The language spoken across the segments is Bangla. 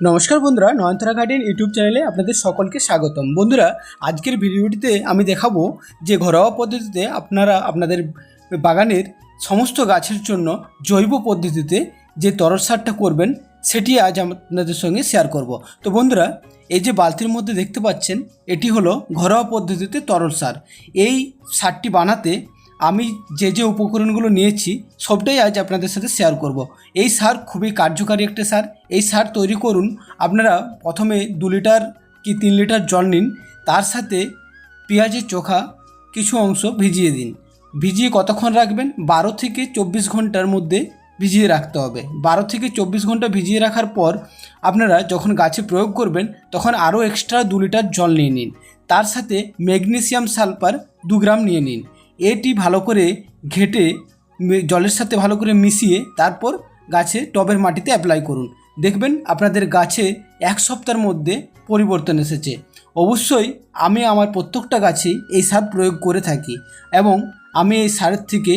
নমস্কার বন্ধুরা, নয়নতারা গার্ডেন ইউটিউব চ্যানেলে আপনাদের সকলকে স্বাগতম। বন্ধুরা, আজকের ভিডিওটিতে আমি দেখাবো যে ঘরোয়া পদ্ধতিতে আপনারা আপনাদের বাগানের সমস্ত গাছের জন্য জৈব পদ্ধতিতে যে তরল সারটা করবেন, সেটি আজ আপনাদের সঙ্গে শেয়ার করব। তো বন্ধুরা, এই যে বালতির মধ্যে দেখতে পাচ্ছেন, এটি হলো ঘরোয়া পদ্ধতিতে তরল সার। এই সারটি বানাতে আমি যে যে উপকরণগুলো নিয়েছি, সবটাই আজ আপনাদের সাথে শেয়ার করব। এই সার খুবই কার্যকারী একটা সার। এই সার তৈরি করুন। আপনারা প্রথমে দু লিটার কি তিন লিটার জল নিন। তার সাথে পেঁয়াজের চোখা কিছু অংশ ভিজিয়ে দিন। ভিজিয়ে কতক্ষণ রাখবেন? বারো থেকে চব্বিশ ঘণ্টার মধ্যে ভিজিয়ে রাখতে হবে। বারো থেকে চব্বিশ ঘণ্টা ভিজিয়ে রাখার পর আপনারা যখন গাছে প্রয়োগ করবেন, তখন আরও এক্সট্রা দু লিটার জল নিয়ে নিন। তার সাথে ম্যাগনেসিয়াম সালফার দু গ্রাম নিয়ে নিন। এটি ভালো করে ঘেটে জলের সাথে ভালো করে মিশিয়ে তারপর গাছে টবের মাটিতে অ্যাপ্লাই করুন। দেখবেন আপনাদের গাছে এক সপ্তাহের মধ্যে পরিবর্তন এসেছে। অবশ্যই আমি আমার প্রত্যেকটা গাছে এই সার প্রয়োগ করে থাকি এবং আমি এই সারের থেকে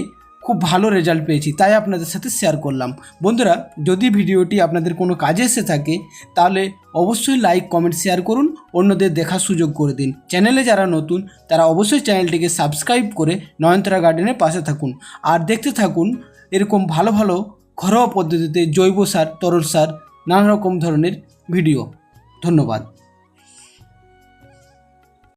খুব ভালো রেজাল্ট পেয়েছি, তাই আপনাদের সাথে শেয়ার করলাম। বন্ধুরা, যদি ভিডিওটি আপনাদের কোনো কাজে এসে থাকে, তাহলে অবশ্যই লাইক কমেন্ট শেয়ার করুন, অন্যদের দেখার সুযোগ করে দিন। চ্যানেলে যারা নতুন, তারা অবশ্যই চ্যানেলটিকে সাবস্ক্রাইব করে নয়নতারা গার্ডেনের পাশে থাকুন। আর দেখতে থাকুন, এরকম ভালো ভালো ঘরোয়া পদ্ধতিতে জৈব সার, তরল সার, নানা রকম ধরনের ভিডিও ধন্যবাদ।